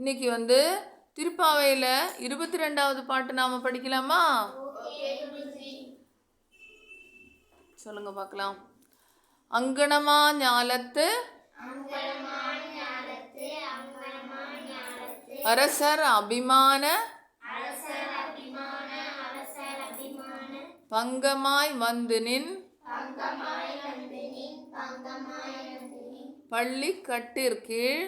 இன்னைக்கு வந்து திருப்பாவையில் இருபத்தி ரெண்டாவது பாட்டு நாம் படிக்கலாமா? சொல்லுங்க பார்க்கலாம். அங்கனமா ஞாலத்து அரசர் அபிமான பங்கமாய் வந்து நின் பள்ளி கட்டிற்கீழ்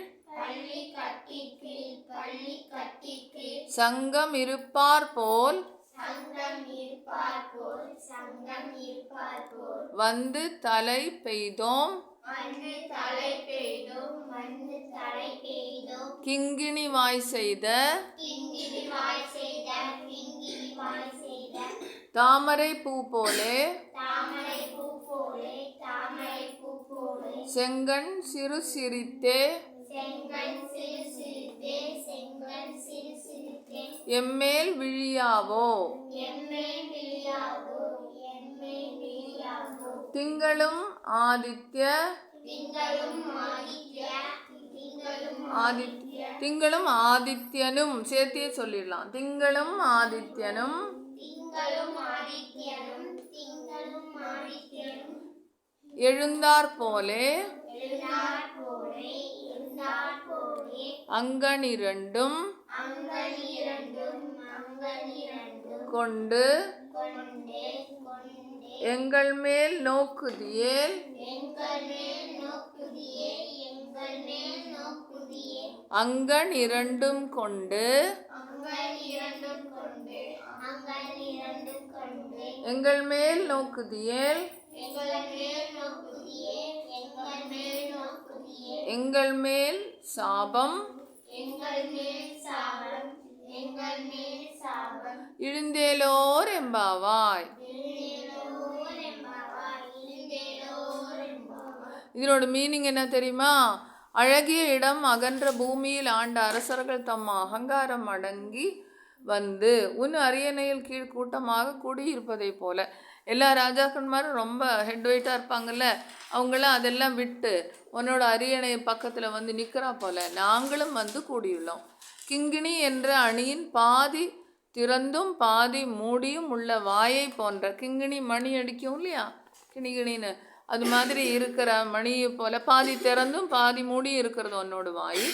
சங்கம் இருப்பார் போல் வந்து தலை பெய்தோம். கிங்கிணி வாய் செய்த. தாமரை பூ போலே. செங்கண் சிறு சிரித்தே. எம்மேல் விழியாவோ? திங்களும் ஆதித்ய திங்களும் ஆதித்யனும் சேர்த்தியே சொல்லிடலாம். திங்களும் ஆதித்யனும் எழுந்தார் போலே அங்கனிரண்டும் கொண்டு எங்கள் மேல் நோக்குதியேல் அங்கன் இரண்டும் கொண்டு எங்கள் மேல் நோக்குதியேல் எங்கள் மேல் சாபம் இழுந்தேலோர் எம்பாவாய் இதனோட மீனிங் என்ன தெரியுமா? அழகிய இடம் அகன்ற பூமியில் ஆண்ட அரசர்கள் தம் அகங்காரம் அடங்கி வந்து உன் அரியணையில் கீழ் கூட்டமாக கூடியிருப்பதை போல. எல்லா ராஜாக்கன்மாரும் ரொம்ப ஹெட் வெயிட்டாக இருப்பாங்கல்ல அவங்களாம் அதெல்லாம் விட்டு உன்னோட அரியணை பக்கத்தில் வந்து நிற்கிறா போல நாங்களும் வந்து கூடியுள்ளோம். கிங்கிணி என்ற அணியின் பாதி திறந்தும் பாதி மூடியும் உள்ள வாயை போன்ற கிங்கிணி மணி அடிக்கும் இல்லையா? கிணிகிணின்னு அது மாதிரி இருக்கிற மணியை போல பாதி திறந்தும் பாதி மூடி இருக்கிறது உன்னோட வாய்.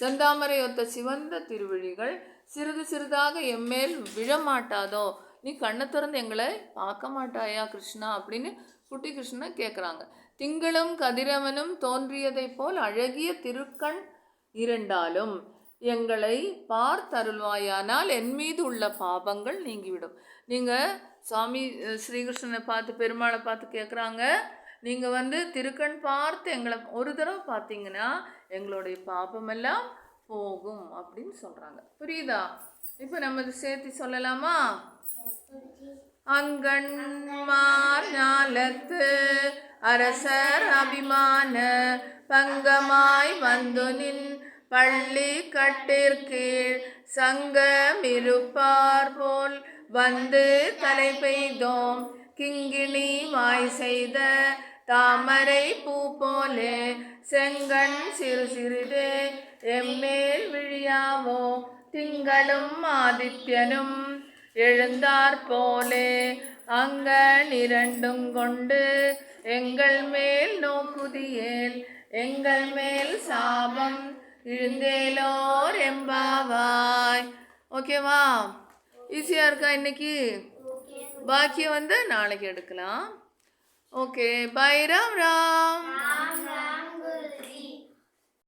செந்தாமரை ஒத்த சிவந்த திருவிழிகள் சிறிது சிறிதாக எம்மேல் விழமாட்டாதோ? நீ கண்ணை திறந்து எங்களை பார்க்க மாட்டாயா கிருஷ்ணா? அப்படின்னு குட்டி கிருஷ்ணா கேட்குறாங்க திங்களும் கதிரவனும் தோன்றியதைப் போல் அழகிய திருக்கண் இரண்டாலும் எங்களை பார்த்தருள்வாயானால் என் மீது உள்ள பாபங்கள் நீங்கிவிடும். நீங்கள் சுவாமி ஸ்ரீகிருஷ்ணனை பார்த்து பெருமாளை பார்த்து கேட்குறாங்க நீங்கள் வந்து திருக்கண் பார்த்து எங்களை ஒரு தடவை பார்த்தீங்கன்னா எங்களுடைய பாபமெல்லாம் போகும் அப்படின்னு சொல்கிறாங்க புரியுதா? இப்போ நம்ம இது சேர்த்து சொல்லலாமா? அங்கன்மார் ஞாலத்து அரசர் அபிமான பங்கமாய் வந்து நின் பள்ளி கட்டிற்கீழ் சங்கமிருப்பார் போல் வந்து தலை பெய்தோம். கிங்கிணி வாய் செய்த தாமரை பூ போலே செங்கண் சிறு சிறிதே எம்மேல் விழியாவோ திங்களும் ஆதித்யனும் எழுந்தார் போலே. அங்கன் இரண்டும் கொண்டு எங்கள் மேல் நோக்குதியேல் எங்கள் மேல் சாபம் இழுந்தேலோர் எம்பாவாய். ஓகேவா ஈஸியாக இருக்கா இன்னைக்கு? பாக்கியம் வந்து நாளைக்கு எடுக்கலாம். Okay bye Ram Ram.